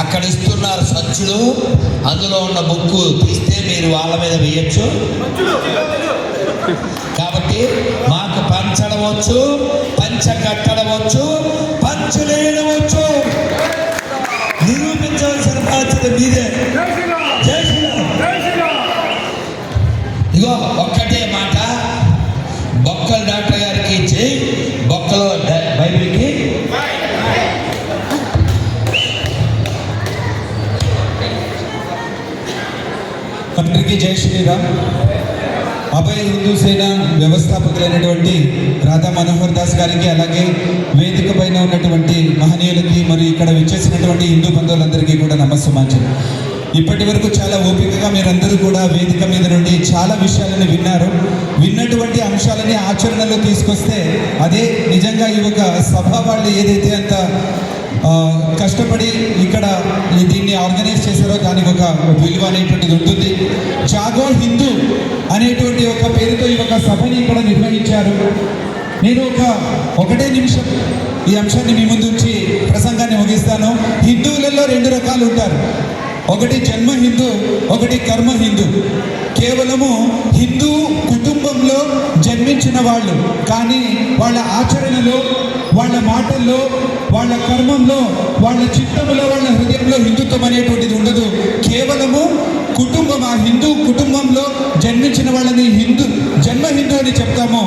అక్కడ ఇస్తున్నారు సచ్చులు. అందులో ఉన్న బుక్కు తీస్తే మీరు వాళ్ళ మీద వేయచ్చు. కాబట్టి మాకు పంచడవచ్చు పంచ కట్టడవచ్చు వచ్చు పంచులేయడం నిరూపించవలసిన బాధ్యత మీదే. ఇగో ఒక్కటే మాట. బొక్కల డాక్టర్ గారికి ఇచ్చి అందరికీ జై శ్రీరామ్. అభయ హిందూ సేన వ్యవస్థాపకులైనటువంటి రాధా మనోహర్ దాస్ గారికి అలాగే వేదిక పైన ఉన్నటువంటి మహనీయులకి మరియు ఇక్కడ విచ్చేసినటువంటి హిందూ బంధువులందరికీ కూడా నమస్సుమాంచలు ఇప్పటి వరకు చాలా ఓపికగా మీరందరూ కూడా వేదిక మీద నుండి చాలా విషయాలను విన్నారు. విన్నటువంటి అంశాలని ఆచరణలో తీసుకొస్తే అదే నిజంగా ఈ యొక్క సభ వాళ్ళు ఏదైతే అంత కష్టపడి ఇక్కడ దీన్ని ఆర్గనైజ్ చేశారో దానికి ఒక విలువ అనేటువంటిది ఉంటుంది. జాగో హిందూ అనేటువంటి ఒక పేరుతో ఈ ఒక సభని ఇక్కడ నిర్వహించారు. నేను ఒక ఒకటే నిమిషం ఈ అంశాన్ని మీ ముందు ఉంచి ప్రసంగాన్ని ముగిస్తాను. హిందువులలో రెండు రకాలు ఉంటారు. ఒకటి జన్మ హిందూ ఒకటి కర్మ హిందూ. మాటల్లో వాళ్ళ కర్మంలో వాళ్ళ చిత్తంలో వాళ్ళ హృదయంలో హిందుత్వం అనేటువంటిది ఉండదు. కేవలము కుటుంబం ఆ హిందూ కుటుంబంలో జన్మించిన వాళ్ళని హిందూ జన్మ హిందూ అని చెప్తాము.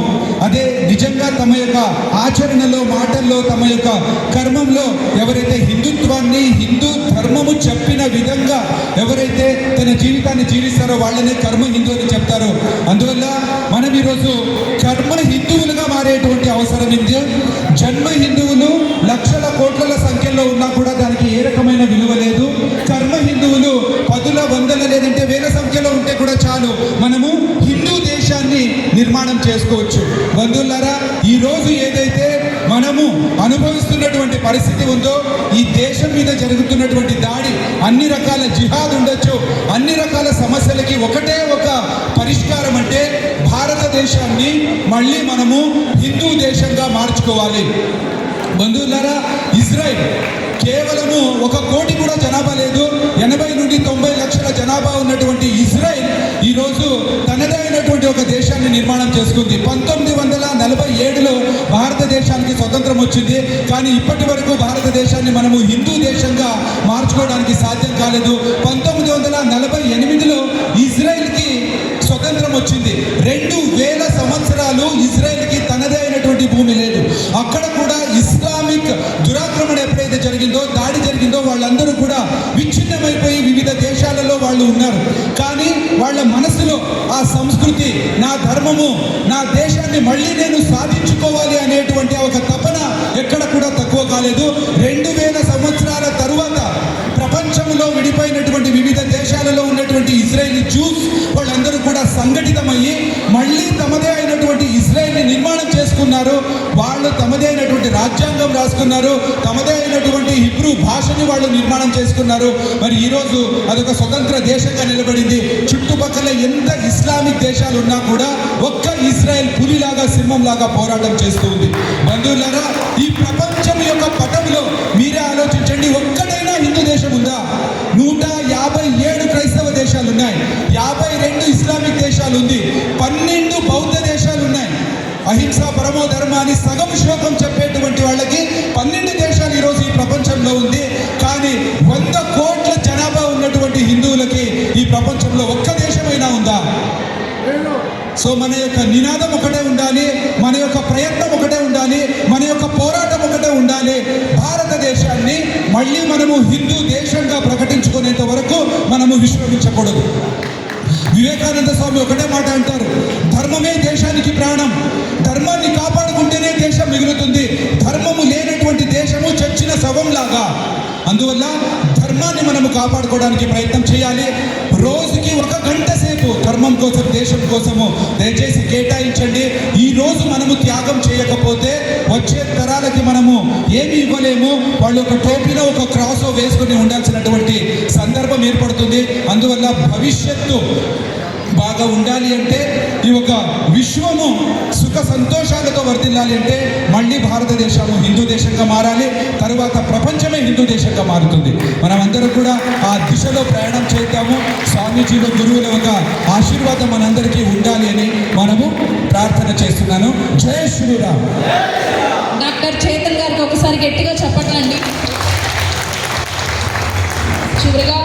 అదే నిజంగా తమ యొక్క ఆచరణలో మాటల్లో తమ యొక్క కర్మంలో ఎవరైతే హిందుత్వాన్ని హిందూ ధర్మము చెప్పిన విధంగా ఎవరైతే తన జీవితాన్ని జీవిస్తారో వాళ్ళనే కర్మ హిందూ అని చెప్తారు. అందువల్ల మనం ఈరోజు కర్మ హిందువులుగా మారేటువంటి అవసరం ఉంది. జన్మ హిందువులు లక్షల కోట్ల సంఖ్యలో ఉన్నా కూడా దానికి ఏ రకమైన విలువ లేదు. కర్మ హిందువులు పదుల వందల లేదంటే వేల సంఖ్యలో ఉంటే కూడా చాలు. మనము హిందూ దేశాన్ని నిర్మాణం చేసుకోవచ్చు. బంధువులారా ఈరోజు ఏదైతే మనము అనుభవిస్తున్నటువంటి పరిస్థితి ఉందో ఈ దేశం మీద జరుగుతున్నటువంటి దాడి అన్ని రకాల జిహాద్ ఉండొచ్చు. అన్ని రకాల సమస్యలకి ఒకటే ఒక పరిష్కారం అంటే భారతదేశాన్ని మళ్ళీ మనము హిందూ దేశంగా మార్చుకోవాలి. బంధువులారా ఇజ్రాయెల్ కేవలము ఒక కోటి కూడా జనాభా లేదు. ఎనభై నుండి తొంభై లక్షల జనాభా ఉన్నటువంటి ఇజ్రాయెల్ ఈరోజు తనదైనటువంటి ఒక దేశాన్ని నిర్మాణం చేసుకుంది. పంతొమ్మిది వందల నలభై ఏడులో భారతదేశానికి స్వతంత్రం వచ్చింది. కానీ ఇప్పటి వరకు భారతదేశాన్ని మనము హిందూ దేశంగా మార్చుకోవడానికి సాధ్యం కాలేదు. పంతొమ్మిది వందల నలభై ఎనిమిదిలో ఇజ్రాయెల్కి స్వతంత్రం వచ్చింది. రెండు వేల సంవత్సరాలు ఇజ్రాయెల్కి తనదే అయినటువంటి భూమి లేదు. అక్కడ కూడా ఇస్లామిక్ దురాక్రమణ ఎప్పుడైతే జరిగిందో దాడి జరిగిందో వాళ్ళందరూ కూడా విచ్ఛిన్నమైపోయి వివిధ దేశాలలో వాళ్ళు ఉన్నారు. కానీ వాళ్ళ మనసులో ఆ సంస్కృతి నా ధర్మము నా దేశాన్ని మళ్ళీ నేను సాధించుకోవాలి అనేటువంటి ఒక తపన కాలేదు రెండు వేల సంవత్సరాల తరువాత ప్రపంచంలో విడిపోయినటువంటి వివిధ దేశాలలో ఉన్నటువంటి ఇజ్రాయేలీ జూస్ వాళ్ళందరూ కూడా సంఘటితమయ్యి మళ్ళీ తమదే అయినటువంటి ఇజ్రాయెల్ని నిర్మాణం చేసుకున్నారు. వాళ్ళు తమదే అయినటువంటి రాజ్యాంగం రాసుకున్నారు. తమదే అయినటువంటి హిబ్రూ భాషని వాళ్ళు నిర్మాణం చేసుకున్నారు. మరి ఈరోజు అదొక స్వతంత్ర దేశంగా నిలబడింది. చుట్టుపక్కల ఎంత ఇస్లామిక్ దేశాలు ఉన్నా కూడా ఒక్క ఇజ్రాయెల్ పులిలాగా సింహంలాగా పోరాటం చేస్తూ ఉంది. బంధువులారా ఈ ప్రపంచ పటంలో మీరే ఆలోచించండి ఒక్కటైనా హిందూ దేశం ఉందా? నూట యాభై ఏడు క్రైస్తవ దేశాలు ఉన్నాయి యాభై రెండు ఇస్లామిక్ దేశాలు ఉంది పన్నెండు బౌద్ధ దేశాలు ఉన్నాయి అహింస పరమో ధర్మాన్ని సగం శ్లోకం చెప్పేటువంటి వాళ్ళకి పన్నెండు దేశాలు ఈరోజు ఈ ప్రపంచంలో ఉంది. కానీ వంద కోట్ల జనాభా ఉన్నటువంటి హిందువులకి ఈ ప్రపంచంలో ఒక్క దేశమైనా ఉందా? సో మన యొక్క నినాదం ఒకటే ఉండాలి మన యొక్క ప్రయత్నం ఒకటే ఉండాలి మన యొక్క పోరాటం ఒకటే ఉండాలి భారతదేశాన్ని మళ్ళీ మనము హిందూ దేశంగా ప్రకటించుకునేంత వరకు మనము విశ్రమించకూడదు. వివేకానంద స్వామి ఒకటే మాట అంటారు ధర్మమే దేశానికి ప్రాణం. ధర్మాన్ని కాపాడుకుంటేనే దేశం మిగులుతుంది. ధర్మము లేనటువంటి దేశము చచ్చిన శవంలాగా. అందువల్ల ధర్మాన్ని మనము కాపాడుకోవడానికి ప్రయత్నం చేయాలి. రోజుకి ఒక గంట సేపు ధర్మం కోసం దేశం కోసము దయచేసి కేటాయించండి. ఈ రోజు మనము త్యాగం చేయకపోతే వచ్చే తరాలకి మనము ఏమి ఇవ్వలేము వాళ్ళు ఒక టోపీలో ఒక క్రాస్ వేసుకుని ఉండాల్సినటువంటి సందర్భం ఏర్పడుతుంది. అందువల్ల భవిష్యత్తు బాగా ఉండాలి అంటే ఈ ఒక విశ్వము సుఖ సంతోషాలతో వర్తిల్లాలి అంటే మళ్ళీ భారతదేశము హిందూ దేశంగా మారాలి. తరువాత ప్రపంచమే హిందూ దేశంగా మారుతుంది. మనం అందరం కూడా ఆ దిశలో ప్రయాణం చేద్దాము. స్వామీజీల గురువుల ఒక ఆశీర్వాదం మనందరికీ ఉండాలి అని మనము ప్రార్థన చేస్తున్నాను. జయ శ్రీరామ్. డాక్టర్ చేతన్ గట్టిగా చెప్పట్లండి చివరిగా